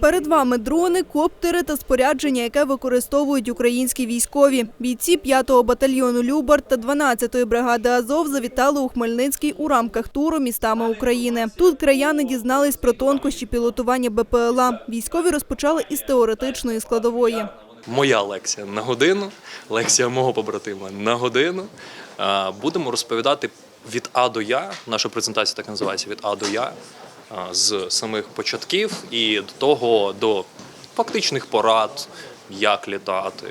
Перед вами дрони, коптери та спорядження, яке використовують українські військові. Бійці 5-го батальйону Любар та 12-ї бригади Азов завітали у Хмельницький у рамках туру містами України. Тут краяни дізнались про тонкощі пілотування БПЛА. Військові розпочали із теоретичної складової. Моя лекція на годину, лекція мого побратима на годину. Будемо розповідати від А до Я. Наша презентація так називається від А до Я з самих початків і до того до фактичних порад, як літати,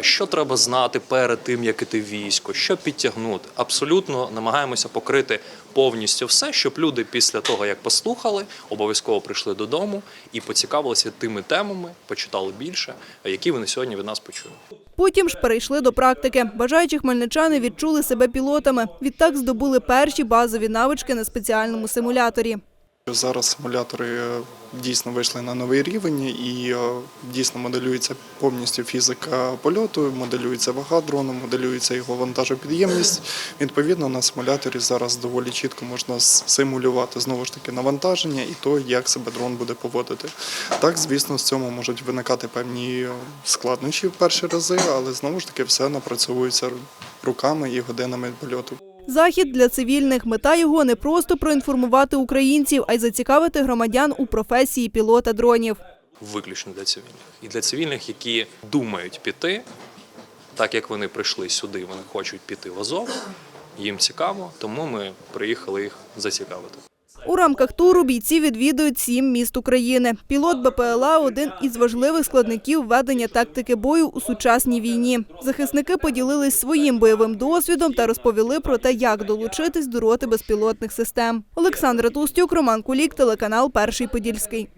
що треба знати перед тим, як іти військо, що підтягнути. Абсолютно намагаємося покрити повністю все, щоб люди після того, як послухали, обов'язково прийшли додому і поцікавилися тими темами, почитали більше, які вони сьогодні від нас почули. Потім ж перейшли до практики. Бажаючі хмельничани відчули себе пілотами. Відтак здобули перші базові навички на спеціальному симуляторі. Зараз симулятори е, дійсно вийшли на новий рівень і е, дійсно моделюється повністю фізика польоту, моделюється вага дрону, моделюється його вантажопідємність. Відповідно, на симуляторі зараз доволі чітко можна симулювати знову ж таки навантаження і то, як себе дрон буде поводити. Так, звісно, з цьому можуть виникати певні е, складнощі в перші рази, але знову ж таки все напрацьовується руками і годинами польоту. Захід для цивільних. Мета його не просто проінформувати українців, а й зацікавити громадян у професії пілота дронів. Виключно для цивільних. І для цивільних, які думають піти, так як вони прийшли сюди, вони хочуть піти в Азов, їм цікаво, тому ми приїхали їх зацікавити. У рамках туру бійці відвідують сім міст України. Пілот БПЛА – один із важливих складників ведення тактики бою у сучасній війні. Захисники поділились своїм бойовим досвідом та розповіли про те, як долучитись до роти безпілотних систем. Олександра Толстюк, Роман Кулік, телеканал Перший Подільський.